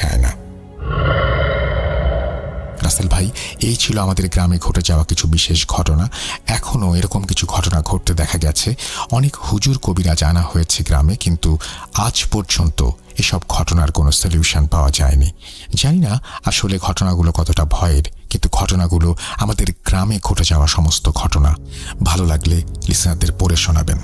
যায় না রাসেল ভাই, এই ছিল আমাদের গ্রামে ঘটে যাওয়া কিছু বিশেষ ঘটনা। এখনও এরকম কিছু ঘটনা ঘটতে দেখা গেছে। অনেক হুজুর কবিরা জানা হয়েছে গ্রামে, কিন্তু আজ পর্যন্ত এসব ঘটনার কোনো সলিউশন পাওয়া যায়নি। জানি না আসলে ঘটনাগুলো কতটা ভয়ের, কিন্তু ঘটনাগুলো আমাদের গ্রামে ঘটে যাওয়া সমস্ত ঘটনা। ভালো লাগলে লিসনারদের পড়ে শোনাবেন।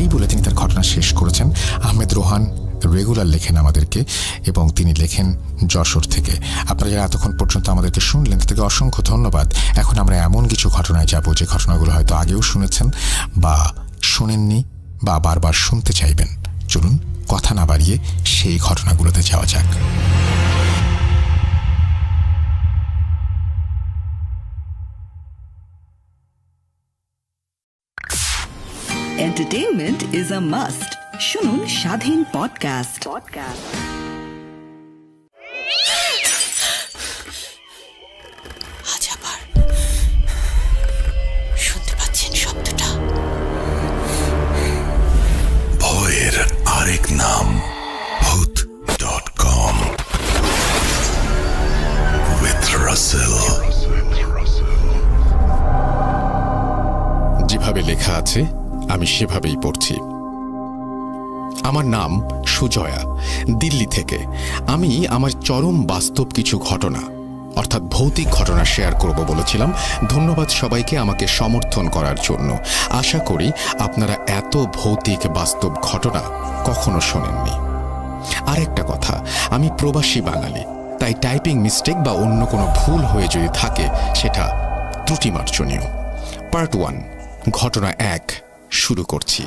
এই বলে তিনি তার ঘটনা শেষ করেছেন। আহমেদ রোহান রেগুলার লেখেন আমাদেরকে এবং তিনি লেখেন যশোর থেকে। আপনারা যারা এতক্ষণ পর্যন্ত আমাদেরকে শুনলেন, তাদেরকে অসংখ্য ধন্যবাদ। এখন আমরা এমন কিছু ঘটনায় যাব যে ঘটনাগুলো হয়তো আগেও শুনেছেন বা শোনেননি বা বারবার শুনতে চাইবেন। চলুন, কথা না বাড়িয়ে সেই ঘটনাগুলোতে যাওয়া যাক। এন্টারটেইনমেন্ট ইজ আ মাস্ট শুনুন স্বাধীন পডকাস্ট পডকাস্ট আজ আবার শুনতে পাচ্ছেন শব্দটা। ভয়ের আরেক নাম ভূত ডট কম। উইথ রাসেল যেভাবে লেখা আছে আমি সেভাবেই পড়ছি। আমার নাম সুজয়া। দিল্লি থেকে। আমি আমার চরম বাস্তব কিছু ঘটনা, অর্থাৎ ভৌতিক ঘটনা শেয়ার করব বলেছিলাম। ধন্যবাদ সবাইকে আমাকে সমর্থন করার জন্য। আশা করি আপনারা এত ভৌতিক বাস্তব ঘটনা কখনো শোনেননি। আরেকটা কথা, আমি প্রবাসী বাঙালি, তাই টাইপিং মিস্টেক বা অন্য কোনো ভুল হয়ে যদি থাকে, সেটা ত্রুটি মার্জনীয় পার্ট ওয়ান, ঘটনা এক, শুরু করছি।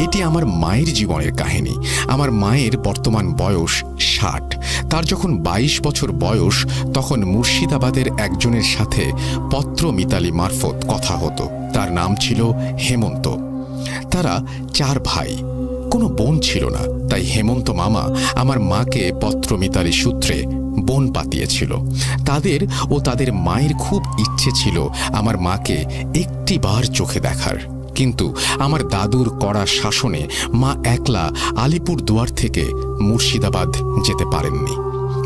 এটি আমার মায়ের জীবনের কাহিনী। আমার মায়ের বর্তমান বয়স ষাট। তার যখন ২২ বছর বয়স, তখন মুর্শিদাবাদের একজনের সাথে পত্র মিতালি মারফত কথা হতো। তার নাম ছিল হেমন্ত। তারা চার ভাই। কোনো বোন ছিল না। তাই হেমন্ত মামা আমার মাকে পত্র মিতালি সূত্রে বোন পাতিয়েছিল। তাদের ও তাদের মায়ের খুব ইচ্ছে ছিল আমার মাকে একটিবার চোখে দেখার। কিন্তু আমার দাদুর কড়া শাসনে মা একলা আলিপুর দুয়ার থেকে মুর্শিদাবাদ যেতে পারেননি।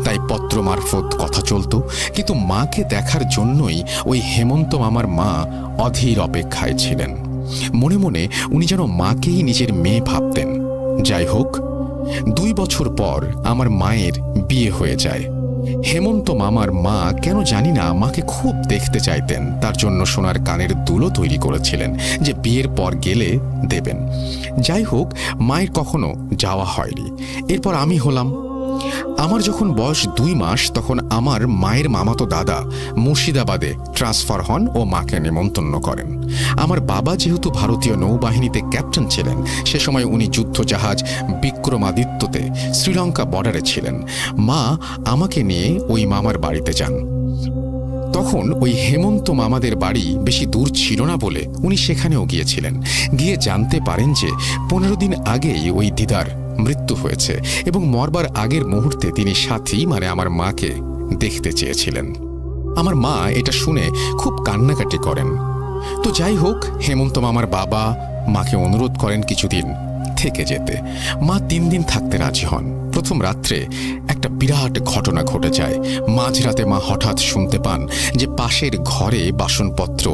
তাই পত্র মারফত কথা চলতো, কিন্তু মাকে দেখার জন্যই ওই হেমন্ত মামার মা অধীর অপেক্ষায় ছিলেন। মনে মনে উনি যেন মাকেই নিজের মেয়ে ভাবতেন। যাই হোক, দুই বছর পর আমার মায়ের বিয়ে হয়ে যায়। হেমন্ত মামার মা কেন জানি না মাকে খুব দেখতে চাইতেন। তার জন্য সোনার কানের দুলো তৈরি করেছিলেন, যে বিয়ের পর গেলে দেবেন। যাই হোক, মায়ের কখনো যাওয়া হয়নি। এরপর আমি হলাম আমার যখন বয়স দুই মাস, তখন আমার মায়ের মামাতো দাদা মুর্শিদাবাদে ট্রান্সফার হন ও মাকে নিমন্ত্রণ করেন। আমার বাবা যেহেতু ভারতীয় নৌবাহিনীতে ক্যাপ্টেন ছিলেন, সে সময় উনি যুদ্ধজাহাজ বিক্রমাদিত্যতে শ্রীলঙ্কা বর্ডারে ছিলেন। মা আমাকে নিয়ে ওই মামার বাড়িতে যান। তখন ওই হেমন্ত মামাদের বাড়ি বেশি দূর ছিল না বলে উনি সেখানেও গিয়েছিলেন। গিয়ে জানতে পারেন যে পনেরো দিন আগেই ওই দিদার মৃত্যু হয়েছে এবং মরবার আগের মুহূর্তে তিনি সাথী মানে আমার মাকে, দেখতে চেয়েছিলেন। আমার মা এটা শুনে খুব কান্নাকাটি করেন। তো যাই হোক হেমন্ত মামার বাবা মাকে অনুরোধ করেন কিছুদিন থেকে যেতে। মা তিন দিন থাকতে রাজি হন। প্রথম রাত্রে একটা বিরাট ঘটনা ঘটে যায়। মাঝরাতে মা হঠাৎ শুনতে পান যে পাশের ঘরে বাসনপত্র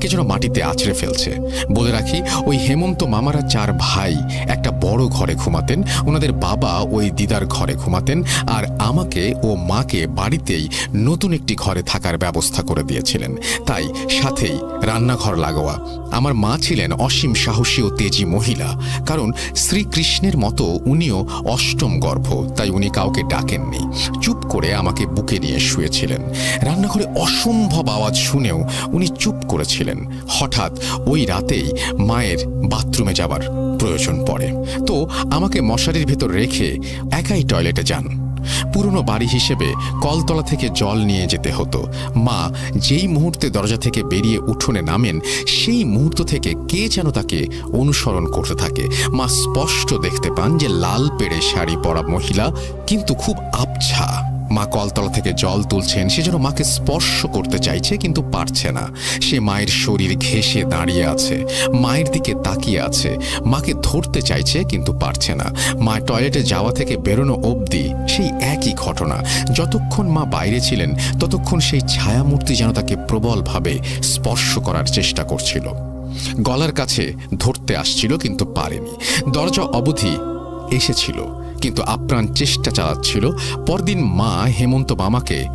কে যেন মাটিতে আছড়ে ফেলছে। বলে রাখি, ওই হেমন্ত মামারা চার ভাই একটা বড় ঘরে ঘুমাতেন, ওনাদের বাবা ওই দিদার ঘরে ঘুমাতেন আর আমাকে ও মাকে বাড়িতেই নতুন একটি ঘরে থাকার ব্যবস্থা করে দিয়েছিলেন। তাই সাথেই রান্নাঘর লাগোয়া। আমার মা ছিলেন অসীম সাহসী ও তেজি মহিলা, কারণ শ্রীকৃষ্ণের মতো উনিও অষ্টম গর্ভ। তাই উনি কাউকে ডাকেননি। চুপ করে আমাকে বুকে নিয়ে শুয়েছিলেন। রান্নাঘরে অসম্ভব আওয়াজ শুনেও উনি চুপ করেছিলেন। হঠাৎ ওই রাতেই মায়ের বাথরুমে যাবার প্রয়োজন পড়ে। তো আমাকে মশারির ভেতর রেখে একাই টয়লেটে যান। পুরনো বাড়ি হিসেবে কলতলা থেকে জল নিয়ে যেতে হতো। মা যেই মুহূর্তে দরজা থেকে বেরিয়ে উঠোনে নামেন, সেই মুহূর্ত থেকে কে যেন তাকে অনুসরণ করতে থাকে। মা স্পষ্ট দেখতে পান যে লাল পেড়ে শাড়ি পরা মহিলা কিন্তু খুব আবছা। মা কলতলা থেকে জল তুলছেন। সে যেন মাকে স্পর্শ করতে চাইছে, কিন্তু পারছে না। সে মায়ের শরীর ঘেঁষে দাঁড়িয়ে আছে। মায়ের দিকে তাকিয়ে আছে। মাকে ধরতে চাইছে, কিন্তু পারছে না। মা টয়লেটে যাওয়া থেকে বেরোনো অবধি সেই একই ঘটনা। যতক্ষণ মা বাইরে ছিলেন, ততক্ষণ সেই ছায়ামূর্তি যেন তাকে প্রবলভাবে স্পর্শ করার চেষ্টা করছিল। গলার কাছে ধরতে আসছিল, কিন্তু পারেনি। দরজা অবধি এসেছিল, কিন্তু আপ্রাণ চেষ্টা চালাচ্ছিল। পরদিন মা হেমন্ত মামাকে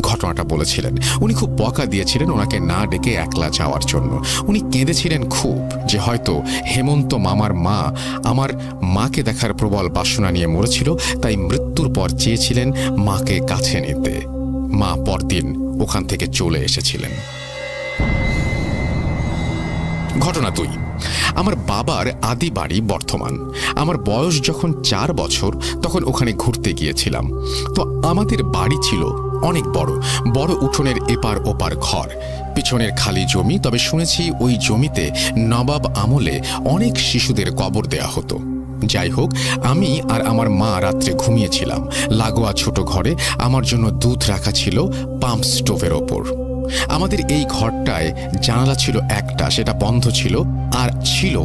ঘটনাটা বলেছিলেন। উনি খুব বকা দিয়েছিলেন ওনাকে না ডেকে একলা যাওয়ার জন্য। উনি কেঁদেছিলেন খুব যে হয়তো হেমন্ত মামার মা আমার মাকে দেখার প্রবল বাসনা নিয়ে মরেছিল, তাই মৃত্যুর পর চেয়েছিলেন মাকে কাছে নিতে। মা পরদিন ওখান থেকে চলে এসেছিলেন। ঘটনা দুই। আমার বাবার আদি বাড়ি বর্ধমান। আমার বয়স যখন চার বছর, তখন ওখানে ঘুরতে গিয়েছিলাম। তো আমাদের বাড়ি ছিল অনেক বড় বড় উঠোনের এপার ওপার ঘর। পিছনের খালি জমি, তবে শুনেছি ওই জমিতে নবাব আমলে অনেক শিশুদের কবর দেয়া হতো। যাই হোক, আমি আর আমার মা রাত্রে ঘুমিয়েছিলাম। লাগোয়া ছোট ঘরে আমার জন্য দুধ রাখা ছিল পাম্প স্টোভের ওপর। আমাদের এই ঘরটায় জানালা ছিল একটা, সেটা বন্ধ ছিল, আর ছিল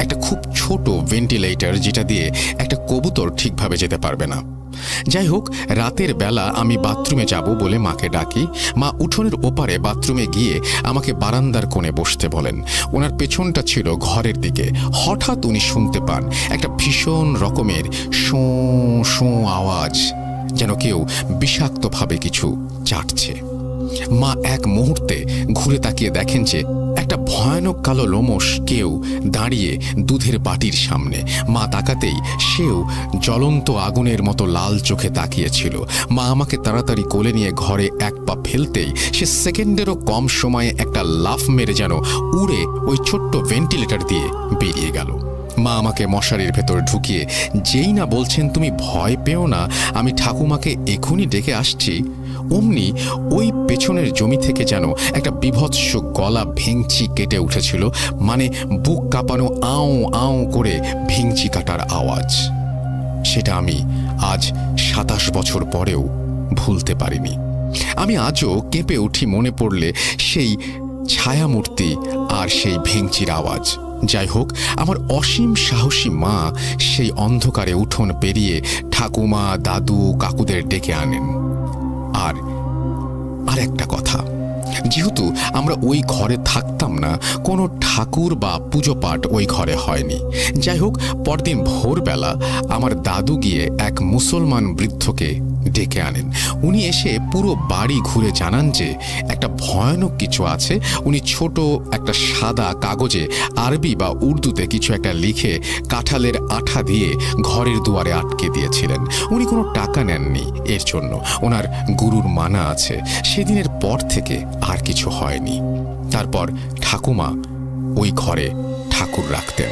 একটা খুব ছোট ভেন্টিলেটর যেটা দিয়ে একটা কবুতর ঠিকভাবে যেতে পারবে না। যাই হোক, রাতের বেলা আমি বাথরুমে যাব বলে মাকে ডাকি। মা উঠোনের ওপারে বাথরুমে গিয়ে আমাকে বারান্দার কোণে বসতে বলেন। ওনার পেছনটা ছিল ঘরের দিকে। হঠাৎ উনি শুনতে পান একটা ভীষণ রকমের শোঁ শোঁ আওয়াজ, যেন কেউ বিষাক্তভাবে কিছু চাটছে। মা এক মুহূর্তে ঘুরে তাকিয়ে দেখেন যে একটা ভয়ানক কালো লোমস কেউ দাঁড়িয়ে দুধের বাটির সামনে। মা তাকাতেই সেও জ্বলন্ত আগুনের মতো লাল চোখে তাকিয়েছিল। মা আমাকে তাড়াতাড়ি কোলে নিয়ে ঘরে এক পা ফেলতেই সে সেকেন্ডেরও কম সময়ে একটা লাফ মেরে যেন উড়ে ওই ছোট্ট ভেন্টিলেটর দিয়ে বেরিয়ে গেল। মা আমাকে মশারির ভেতর ঢুকিয়ে, যেই না বলছেন তুমি ভয় পেও না, আমি ঠাকুমাকে এখনই ডেকে আসছি। অমনি ওই পেছনের জমি থেকে যেন একটা বিভৎস গলা ভেংচি কেটে উঠেছিল মানে বুক কাঁপানো আও আও করে ভেঙচি কাটার আওয়াজ। সেটা আমি আজ সাতাশ বছর পরেও ভুলতে পারিনি। আমি আজও কেঁপে উঠি মনে পড়লে সেই ছায়ামূর্তি আর সেই ভেঙচির আওয়াজ। যাই হোক, আমার অসীম সাহসী মা সেই অন্ধকারে উঠোন পেরিয়ে ঠাকুমা, দাদু, কাকুদের ডেকে আনেন। আর আর একটা কথা। যেহেতু আমরা ওই ঘরে থাকতাম না, কোনো ঠাকুর বা পুজো পাঠ ওই ঘরে হয়নি। যাই হোক, পরদিন ভোরবেলা আমার দাদু গিয়ে এক মুসলমান বৃদ্ধকে ডেকে আনেন। উনি এসে পুরো বাড়ি ঘুরে জানান যে একটা ভয়ানক কিছু আছে। উনি ছোট একটা সাদা কাগজে আরবি বা উর্দুতে কিছু একটা লিখে কাঁঠালের আঠা দিয়ে ঘরের দুয়ারে আটকে দিয়েছিলেন। উনি কোনো টাকা নেননি এর জন্য। ওনার গুরুর মানা আছে। সেদিনের পর থেকে আর কিছু হয়নি। তারপর ঠাকুমা ওই ঘরে ঠাকুর রাখতেন।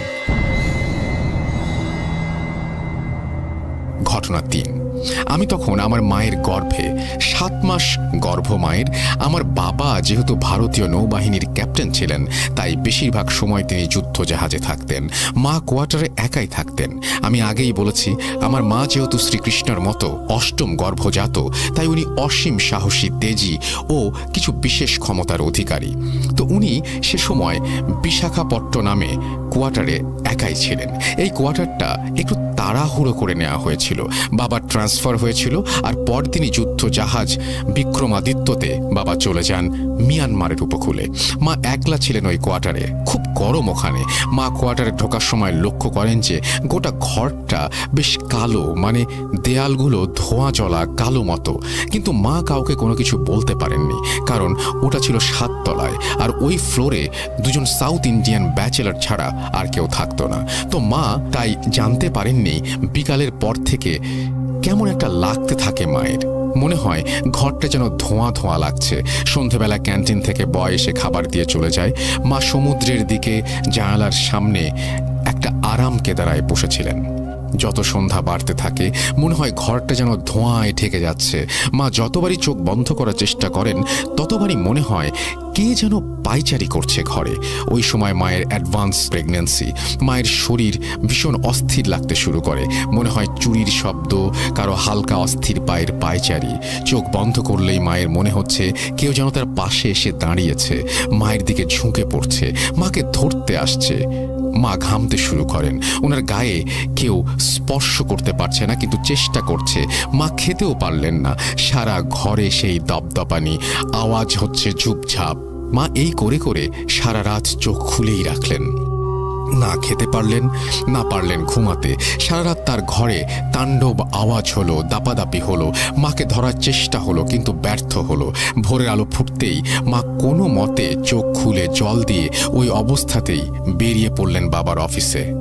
ঘটনা তিন। আমি তখন আমার মায়ের গর্ভে, সাত মাস গর্ভ মায়ের আমার বাবা যেহেতু ভারতীয় নৌবাহিনীর ক্যাপ্টেন ছিলেন, তাই বেশিরভাগ সময় তিনি যুদ্ধ জাহাজে থাকতেন, মা কোয়ার্টারে একাই থাকতেন। আমি আগেই বলেছি, আমার মা যেহেতু শ্রীকৃষ্ণের মতো অষ্টম গর্ভজাত, তাই উনি অসীম সাহসী, তেজি ও কিছু বিশেষ ক্ষমতার অধিকারী। তো উনি সে সময় বিশাখাপট্ট নামে কোয়ার্টারে একাই ছিলেন। এই কোয়ার্টারটা একটু তাড়াহুড়ো করে নেওয়া হয়েছিল। বাবার ট্রান্সফার হয়েছিল আর পরদিনই যুদ্ধ জাহাজ বিক্রমাদিত্যতে বাবা চলে যান মিয়ানমারের উপকূলে। মা একলা ছিলেন ওই কোয়ার্টারে, খুব গরম ওখানে। মা কোয়ার্টারে ঢোকার সময় লক্ষ্য করেন যে গোটা ঘরটা বেশ কালো মানে দেয়ালগুলো ধোঁয়া জলা কালো মতো। কিন্তু মা কাউকে কোনো কিছু বলতে পারেননি, কারণ ওটা ছিল সাততলায় আর ওই ফ্লোরে দুজন সাউথ ইন্ডিয়ান ব্যাচেলার ছাড়া আর কেউ থাকতো না। তো মা তাই জানতে পারেননি বিকালের পর থেকে কেমন একটা লাগতে থাকে মায়ের। মনে হয় ঘরটা যেন ধোঁয়া ধোঁয়া লাগছে। সন্ধেবেলা ক্যান্টিন থেকে বয় এসে খাবার দিয়ে চলে যায়। মা সমুদ্রের দিকে জানালার সামনে একটা আরাম কেদারায় বসেছিলেন। যত সন্ধ্যা বাড়তে থাকে, মনে হয় ঘরটা যেন ধোঁয়ায় ঠেকে যাচ্ছে। মা যতবারই চোখ বন্ধ করার চেষ্টা করেন, ততবারই মনে হয় কে যেন পাইচারি করছে ঘরে। ওই সময় মায়ের অ্যাডভান্স প্রেগন্যান্সি মায়ের শরীর ভীষণ অস্থির লাগতে শুরু করে। মনে হয় চুরির শব্দ, কারও হালকা অস্থির পায়ের পায়চারি চোখ বন্ধ করলেই মায়ের মনে হচ্ছে কেউ যেন তার পাশে এসে দাঁড়িয়েছে। মায়ের দিকে ঝুঁকে পড়ছে, মাকে ধরতে আসছে। মা ঘামতে শুরু করেন। ওনার গায়ে কেউ স্পর্শ করতে পারছে না, কিন্তু চেষ্টা করছে। মা খেতেও পারলেন না। সারা ঘরে সেই দপদপানি, আওয়াজ হচ্ছে ঝুপঝাপ মা এই করে করে সারা রাত চোখ খুলেই রাখলেন। না খেতে পারলেন, না পারলেন ঘুমাতে। সারা রাত তার ঘরে তাণ্ডব আওয়াজ হলো, দাপাদাপি হলো, মাকে ধরার চেষ্টা হলো, কিন্তু ব্যর্থ হলো। ভোরের আলো ফুটতেই মা কোনো মতে চোখ খুলে জল দিয়ে ওই অবস্থাতেই বেরিয়ে পড়লেন বাবার অফিসে।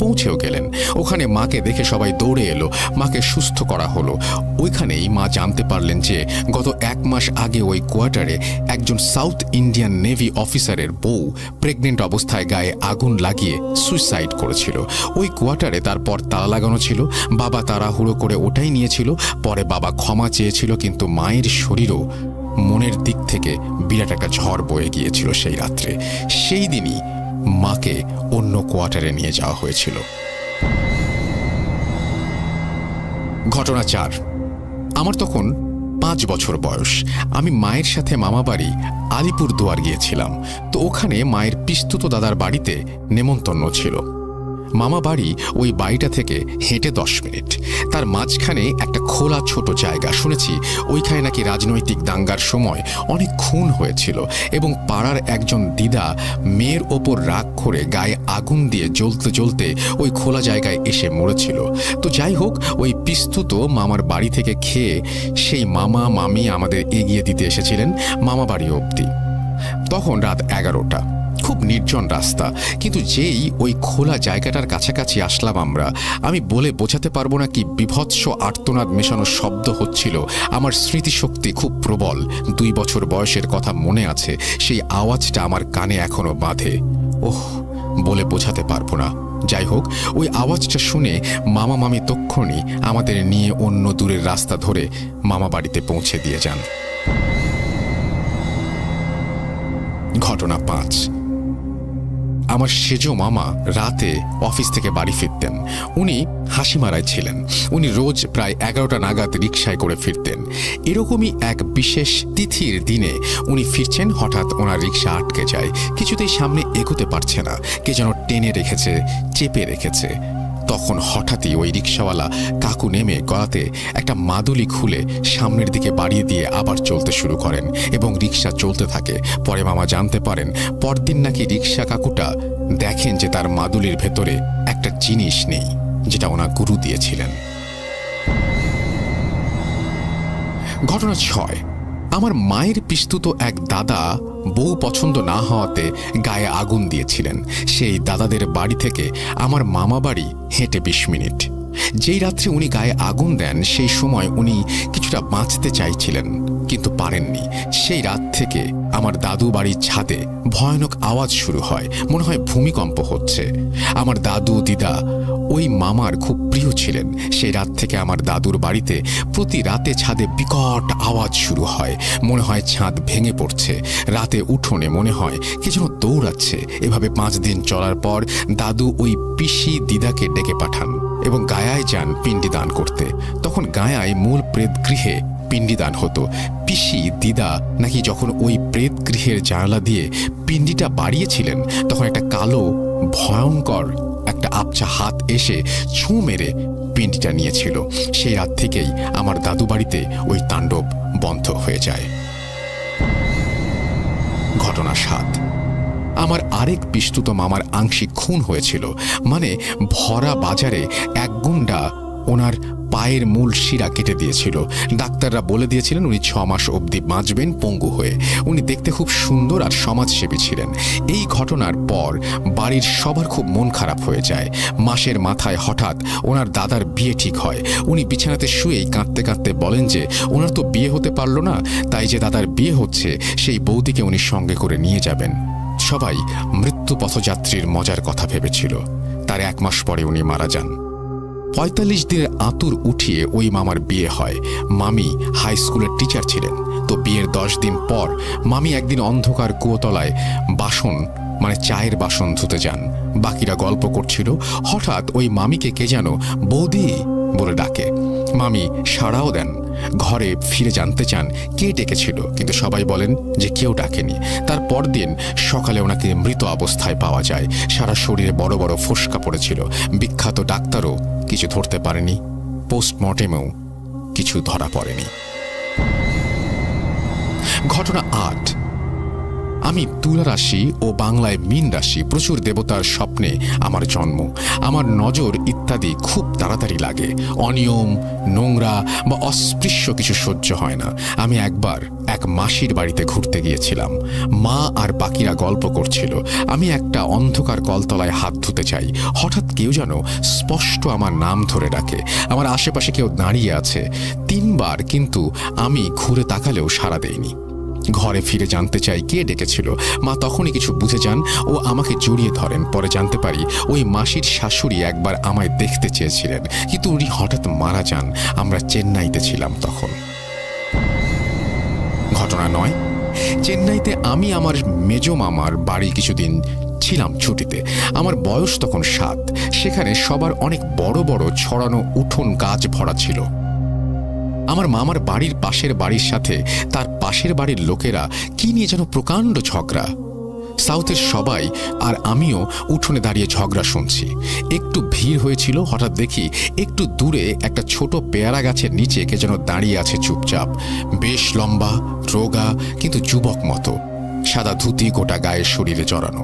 পৌঁছেও গেলেন। ওখানে মাকে দেখে সবাই দৌড়ে এলো। মাকে সুস্থ করা হলো। ওইখানেই মা জানতে পারলেন যে, গত এক মাস আগে ওই কোয়ার্টারে একজন সাউথ ইন্ডিয়ান নেভি অফিসারের বউ প্রেগনেন্ট অবস্থায় গায়ে আগুন লাগিয়ে সুইসাইড করেছিল। ওই কোয়ার্টারে তারপর তালা লাগানো ছিল। বাবা তাড়াহুড়ো করে ওটাই নিয়েছিল। পরে বাবা ক্ষমা চেয়েছিল, কিন্তু মায়ের শরীরও মনের দিক থেকে বিরাট একটা ঝড় বয়ে গিয়েছিল সেই রাত্রে। সেই দিনই মাকে অন্য কোয়ার্টারে নিয়ে যাওয়া হয়েছিল। ঘটনা চার। আমার তখন পাঁচ বছর বয়স। আমি মায়ের সাথে মামাবাড়ি আলিপুর দুয়ার গিয়েছিলাম। তো ওখানে মায়ের পিস্তুত দাদার বাড়িতে নেমন্তন্ন ছিল। মামা বাড়ি ওই বাড়িটা থেকে হেঁটে দশ মিনিট। তার মাঝখানে একটা খোলা ছোট জায়গা, শুনেছি ওইখানে নাকি রাজনৈতিক দাঙ্গার সময় অনেক খুন হয়েছিল এবং পাড়ার একজন দিদা মেয়ের ওপর রাগ করে গায়ে আগুন দিয়ে জ্বলতে জ্বলতে ওই খোলা জায়গায় এসে মরেছিল। তো যাই হোক, ওই পিস্তুত মামার বাড়ি থেকে খেয়ে সেই মামা, মামি আমাদের এগিয়ে দিতে এসেছিলেন মামা বাড়ি অবধি। তখন রাত এগারোটা। খুব নির্জন রাস্তা, কিন্তু যেই ওই খোলা জায়গাটার কাছাকাছি আসলাম আমরা, আমি বলে বোঝাতে পারব না কি বিভৎস আর্তনাদ মেশানো শব্দ হচ্ছিল। আমার স্মৃতিশক্তি খুব প্রবল, দুই বছর বয়সের কথা মনে আছে, সেই আওয়াজটা আমার কানে এখনও বাঁধে। ওহ, বলে বোঝাতে পারব না। যাই হোক, ওই আওয়াজটা শুনে মামা মামি তক্ষণই আমাদের নিয়ে অন্য দূরের রাস্তা ধরে মামা বাড়িতে পৌঁছে দিয়ে যান। ঘটনা পাঁচ। আমার সেজো মামা রাতে অফিস থেকে বাড়ি ফিরতেন। উনি হাসিমারায় ছিলেন। উনি রোজ প্রায় এগারোটা নাগাদ রিক্সায় করে ফিরতেন। এরকমই এক বিশেষ তিথির দিনে উনি ফিরছেন, হঠাৎ ওনার রিক্সা আটকে যায়। কিছুতেই সামনে এগোতে পারছে না। কে যেন টেনে রেখেছে, চেপে রেখেছে। তখন হঠাৎই ওই রিক্সাওয়ালা কাকু নেমে গলাতে একটা মাদুলি খুলে সামনের দিকে বাড়িয়ে দিয়ে আবার চলতে শুরু করেন এবং রিক্সা চলতে থাকে। পরে মামা জানতে পারেন পরদিন নাকি রিক্সা কাকুটা দেখেন যে তার মাদুলির ভেতরে একটা জিনিস নেই, যেটা ওনার গুরু দিয়েছিলেন। ঘটনা ছয়। আমার মায়ের পিস্তুত এক দাদা বউ পছন্দ না হওয়াতে গায়ে আগুন দিয়েছিলেন। সেই দাদাদের বাড়ি থেকে আমার মামা বাড়ি হেঁটে বিশ মিনিট। যেই রাত্রে উনি গায়ে আগুন দেন, সেই সময় উনি কিছুটা বাঁচতে চাইছিলেন, কিন্তু পারেননি। সেই রাত থেকে আমার দাদু বাড়ির ছাদে ভয়ানক আওয়াজ শুরু হয়, মনে হয় ভূমিকম্প হচ্ছে। আমার দাদু দিদা, ওই মামার খুব প্রিয় ছিলেন। সেই রাত থেকে আমার দাদুর বাড়িতে প্রতি রাতে ছাদে বিকট আওয়াজ শুরু হয়, মনে হয় ছাদ ভেঙে পড়ছে। রাতে উঠোনে মনে হয় কে যেন দৌড়াচ্ছে। এভাবে পাঁচ দিন চলার পর দাদু ওই পিসি দিদাকে ডেকে পাঠান। এবং গায়ায় যান পিণ্ডি দান করতে। তখন গায়ায় মূল প্রেত গৃহে পিণ্ডিদান হতো। পিসি, দিদা নাকি যখন ওই প্রেত গৃহের জানালা দিয়ে পিণ্ডিটা বাড়িয়েছিলেন, তখন একটা কালো, ভয়ঙ্কর একটা আবছা হাত এসে ছু মেরে পিণ্ডিটা নিয়েছিল। সেই রাত থেকেই আমার দাদু বাড়িতে ওই তাণ্ডব বন্ধ হয়ে যায়। ঘটনা সাত আমার আরেক পিস্তুত মামার আংশিক খুন হয়েছিল মানে ভরা বাজারে এক গুন্ডা ওনার পায়ের মূল শিরা কেটে দিয়েছিল। ডাক্তাররা বলে দিয়েছিলেন উনি ছ মাস অবধি বাঁচবেন পঙ্গু হয়ে। উনি দেখতে খুব সুন্দর আর সমাজসেবী ছিলেন। এই ঘটনার পর বাড়ির সবার খুব মন খারাপ হয়ে যায়। মাসের মাথায় হঠাৎ ওনার দাদার বিয়ে ঠিক হয়। উনি বিছানাতে শুয়েই কাঁদতে কাঁদতে বলেন যে, ওনার তো বিয়ে হতে পারল না, তাই যে দাদার বিয়ে হচ্ছে, সেই বৌদিকে উনি সঙ্গে করে নিয়ে যাবেন। সবাই মৃত্যু পথযাত্রীর মজার কথা ভেবেছিল। তার এক মাস পরে উনি মারা যান। পঁয়তাল্লিশ দিনের আতুর উঠিয়ে ওই মামার বিয়ে হয়। মামি হাই স্কুলের টিচার ছিলেন। তো বিয়ের দশ দিন পর মামি একদিন অন্ধকার কুয়োতলায় বাসন মানে চায়ের বাসন ধুতে যান। বাকিরা গল্প করছিল, হঠাৎ ওই মামিকে কে যেন বৌদি বলে ডাকে। মামি সাড়াও দেন। ঘরে ফিরে জানতে চান কে ডেকেছিল, কিন্তু সবাই বলেন যে কেউ ডাকেনি। তার পরদিন সকালে ওনাকে মৃত অবস্থায় পাওয়া যায়। সারা শরীরে বড় বড় ফোসকা পড়েছিল। বিখ্যাত ডাক্তারও কিছু ধরতে পারেনি। পোস্টমর্টেমেও কিছু ধরা পড়েনি। ঘটনা আট। আমি তুলা রাশি ও বাংলায় মিন রাশি, প্রচুর দেবতার স্বপ্নে আমার জন্ম। আমার নজর ইত্যাদি খুব তাড়াতাড়ি লাগে। অনিয়ম, নোংরা বা অস্পৃশ্য কিছু সহ্য হয় না। আমি একবার এক মাসির বাড়িতে ঘুরতে গিয়েছিলাম। মা আর বাকিরা গল্প করছিল। আমি একটা অন্ধকার কলতলায় হাত ধুতে চাই। হঠাৎ কেউ যেন স্পষ্ট আমার নাম ধরে ডাকে। আমার আশেপাশে কেউ দাঁড়িয়ে আছে। তিনবার কিন্তু আমি ঘুরে তাকালেও সাড়া দেইনি। ঘরে ফিরে জানতে চাই কে ডেকেছিল। মা তখনই কিছু বুঝে যান, ও আমাকে জড়িয়ে ধরেন। পরে জানতে পারি, ওই মাসির শাশুড়ি একবার আমায় দেখতে চেয়েছিলেন। কিন্তু উনি হঠাৎ মারা যান। আমরা চেন্নাইতে ছিলাম তখন। ঘটনা নয়, চেন্নাইতে আমি আমার মেজ মামার বাড়ি কিছুদিন ছিলাম ছুটিতে। আমার বয়স তখন সাত। সেখানে সবার অনেক বড় বড় ছড়ানো উঠোন গাছ ভরা ছিল। আমার মামার বাড়ির পাশের বাড়ির সাথে তার পাশের বাড়ির লোকেরা কি নিয়ে যেন প্রকাণ্ড ঝগড়া। সাউথের সবাই আর আমিও উঠোনে দাঁড়িয়ে ঝগড়া শুনছি। একটু ভিড় হয়েছিল, হঠাৎ দেখি একটু দূরে একটা ছোট পেয়ারা গাছের নিচে কে যেন দাঁড়িয়ে আছে চুপচাপ। বেশ লম্বা, রোগা, কিন্তু যুবক মতো। সাদা ধুতি, গোটা গায়ের শরীরে জড়ানো।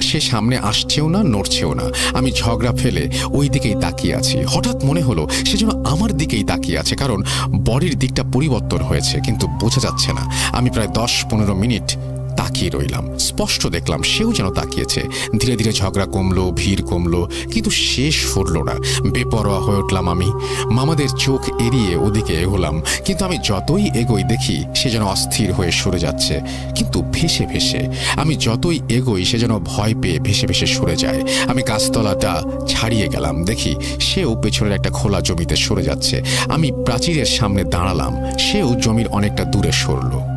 সে সামনে আসছেও না, নড়ছেও না। আমি ঝগড়া ফেলে ওই দিকেই তাকিয়ে আছি। হঠাৎ মনে হলো সে যেন আমার দিকেই তাকিয়ে আছে, কারণ বডির দিকটা পরিবর্তন হয়েছে, কিন্তু বোঝা যাচ্ছে না। আমি প্রায় দশ পনেরো মিনিট তাকিয়ে রইলাম। স্পষ্ট দেখলাম সেও যেন তাকিয়েছে। ধীরে ধীরে ঝগড়া কমলো, ভিড় কমলো, কিন্তু শেষ ফুরল না। বেপরোয়া হয়ে উঠলাম আমি। মামাদের চোখ এড়িয়ে ওদিকে এগোলাম। কিন্তু আমি যতই এগোই দেখি, সে যেন অস্থির হয়ে সরে যাচ্ছে। কিন্তু ভেসে ভেসে, আমি যতই এগোই, সে যেন ভয় পেয়ে ভেসে ভেসে সরে যায়। আমি গাছতলাটা ছাড়িয়ে গেলাম। দেখি, সেও পেছনের একটা খোলা জমিতে সরে যাচ্ছে। আমি প্রাচীরের সামনে দাঁড়ালাম। সেও জমির অনেকটা দূরে সরলো।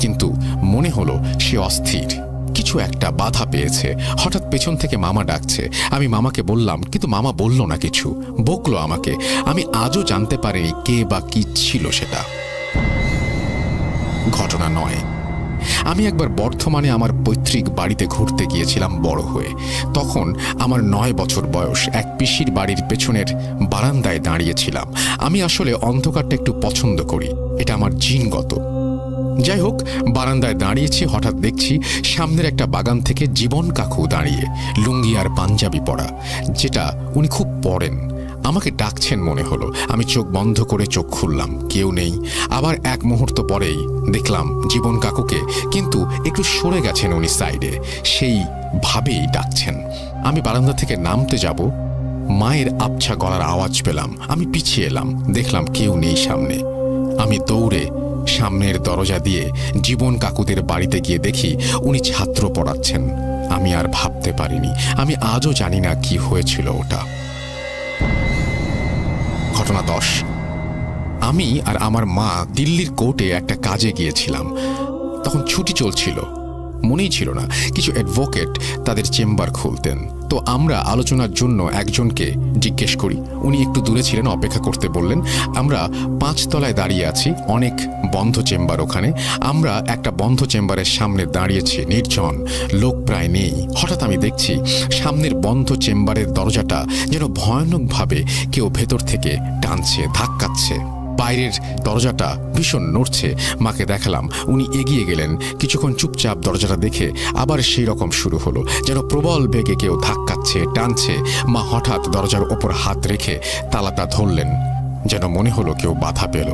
কিন্তু মনে হলো সে অস্থির। কিছু একটা বাধা পেয়েছে। হঠাৎ পেছন থেকে মামা ডাকছে। আমি মামাকে বললাম, কিন্তু মামা বলল না কিছু। বকলো আমাকে, আমি আজও জানতে পারিনি কে বা কি ছিল সেটা। ঘটনা নয়। আমি একবার বর্ধমানে আমার পৈতৃক বাড়িতে ঘুরতে গিয়েছিলাম বড় হয়ে। তখন আমার নয় বছর বয়স এক পিসির বাড়ির পেছনের বারান্দায় দাঁড়িয়েছিলাম। আমি আসলে অন্ধকারটা একটু পছন্দ করি। এটা আমার জিনগত। যাই হোক বারান্দায় দাঁড়িয়েছি, হঠাৎ দেখছি সামনের একটা বাগান থেকে জীবন কাকু দাঁড়িয়ে লুঙ্গি আর পাঞ্জাবি পরা, যেটা উনি খুব পড়েন আমাকে ডাকছেন মনে হলো। আমি চোখ বন্ধ করে চোখ খুললাম, কেউ নেই। আবার এক মুহূর্ত পরেই দেখলাম জীবন কাকুকে কিন্তু একটু সরে গেছেন উনি সাইডে। সেই ভাবেই ডাকছেন। আমি বারান্দা থেকে নামতে যাব, মায়ের আবছা গলার আওয়াজ পেলাম। আমি পিছিয়ে এলাম, দেখলাম কেউ নেই সামনে। আমি দৌড়ে সামনের দরজা দিয়ে জীবন কাকুদের বাড়িতে গিয়ে দেখি উনি ছাত্র পড়াচ্ছেন। আমি আর ভাবতে পারিনি, আমি আজও জানি না কি হয়েছিল ওটা। ঘটনা দশ। আমি আর আমার মা দিল্লির কোর্টে একটা কাজে গিয়েছিলাম। তখন ছুটি চলছিল। মনেই ছিল না। কিছু অ্যাডভোকেট তাদের চেম্বার খুলতেন। তো আমরা আলোচনার জন্য একজনকে জিজ্ঞেস করি। উনি একটু দূরে ছিলেন, অপেক্ষা করতে বললেন, আমরা পাঁচতলায় দাঁড়িয়ে আছি, অনেক বন্ধ চেম্বার ওখানে। আমরা একটা বন্ধ চেম্বারের সামনে দাঁড়িয়েছি, নির্জন, লোক প্রায় নেই। হঠাৎ আমি দেখছি, সামনের বন্ধ চেম্বারের দরজাটা যেন ভয়ানকভাবে কেউ ভেতর থেকে টানছে, ধাক্কাচ্ছে। বাইরের দরজাটা ভীষণ নড়ছে। মাকে দেখালাম, উনি এগিয়ে গেলেন। কিছুক্ষণ চুপচাপ দরজাটা দেখে আবার সেই রকম শুরু হলো, যেন প্রবল বেগে কেউ ধাক্কাচ্ছে, টানছে। মা হঠাৎ দরজার ওপর হাত রেখে তালাটা ধরলেন, যেন মনে হলো কেউ বাধা পেল।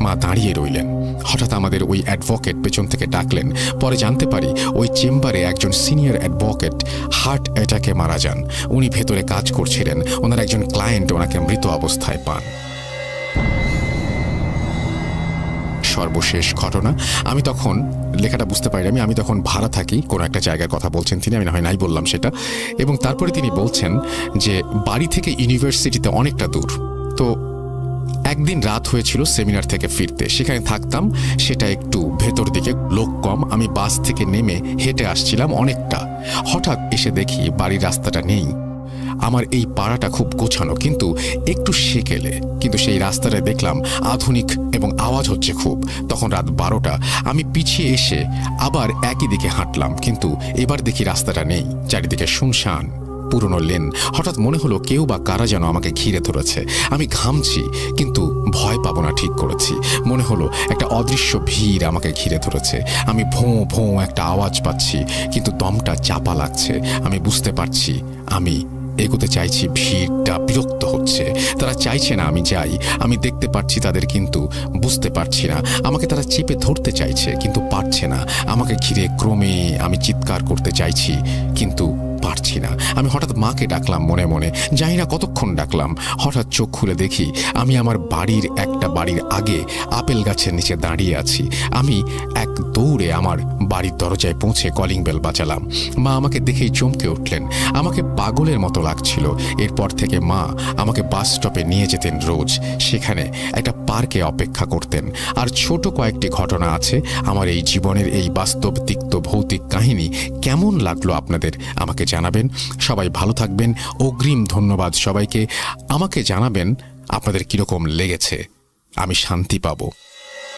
মা দাঁড়িয়ে রইলেন। হঠাৎ আমাদের ওই অ্যাডভোকেট পেছন থেকে ডাকলেন। পরে জানতে পারি, ওই চেম্বারে একজন সিনিয়র অ্যাডভোকেট হার্ট অ্যাটাকে মারা যান। উনি ভেতরে কাজ করছিলেন, ওনার একজন ক্লায়েন্ট ওনাকে মৃত অবস্থায় পান। সর্বশেষ ঘটনা। আমি তখন, লেখাটা বুঝতে পারি আমি আমি তখন ভাড়া থাকি, কোনো একটা জায়গার কথা বলছেন তিনি, আমি না হয় নাই বললাম সেটা। এবং তারপরে তিনি বলছেন যে বাড়ি থেকে ইউনিভার্সিটিতে অনেকটা দূর। তো একদিন রাত হয়েছিল সেমিনার থেকে ফিরতে। সেখানে থাকতাম, সেটা একটু ভেতর দিকে, লোক কম। আমি বাস থেকে নেমে হেঁটে আসছিলাম অনেকটা। হঠাৎ এসে দেখি বাড়ির রাস্তাটা নেই। আমার এই পাড়াটা খুব গোছানো, কিন্তু একটু সেকেলে। কিন্তু সেই রাস্তাটায় দেখলাম আধুনিক এবং আওয়াজ হচ্ছে খুব। তখন রাত বারোটা, আমি পিছিয়ে এসে আবার একই দিকে হাঁটলাম, কিন্তু এবার দেখি রাস্তাটা নেই, চারিদিকে শুনশান, পুরনো লেন। হঠাৎ মনে হলো কেউ বা কারা যেন আমাকে ঘিরে ধরেছে। আমি ঘামছি, কিন্তু ভয় পাবো না ঠিক করেছি। মনে হলো একটা অদৃশ্য ভিড় আমাকে ঘিরে ধরেছে। আমি ভোঁ ভোঁ একটা আওয়াজ পাচ্ছি, কিন্তু দমটা চাপা লাগছে। আমি বুঝতে পারছি, আমি এগোতে চাইছি, ভিড়টা বিরক্ত হচ্ছে। তারা চাইছে না আমি যাই। আমি দেখতে পাচ্ছি তাদের কিন্তু বুঝতে পারছি না। আমাকে তারা চেপে ধরতে চাইছে, কিন্তু পারছে না। আমাকে ঘিরে ক্রমে আমি চিৎকার করতে চাইছি, কিন্তু পারছি না। আমি হঠাৎ মাকে ডাকলাম মনে মনে। জানি না কতক্ষণ ডাকলাম। হঠাৎ চোখ খুলে দেখি আমি আমার বাড়ির একটা বাড়ির আগে আপেল গাছের নিচে দাঁড়িয়ে আছি। আমি এক দৌড়ে আমার বাড়ির দরজায় পৌঁছে কলিং বেল বাজালাম। মা আমাকে দেখেই চমকে উঠলেন। আমাকে পাগলের মতো লাগছিল। এরপর থেকে মা আমাকে বাস স্টপে নিয়ে যেতেন রোজ। সেখানে একটা পার্কে অপেক্ষা করতেন। আর ছোট কয়েকটি ঘটনা আছে। আমার এই জীবনের এই বাস্তব তিক্ত ভৌতিক কাহিনী কেমন লাগল আপনাদের আমাকে জানাবেন। সবাই ভালো থাকবেন। অগ্রিম ধন্যবাদ সবাইকে। আমাকে জানাবেন আপনাদের কীরকম লেগেছে। আমি শান্তি পাবো।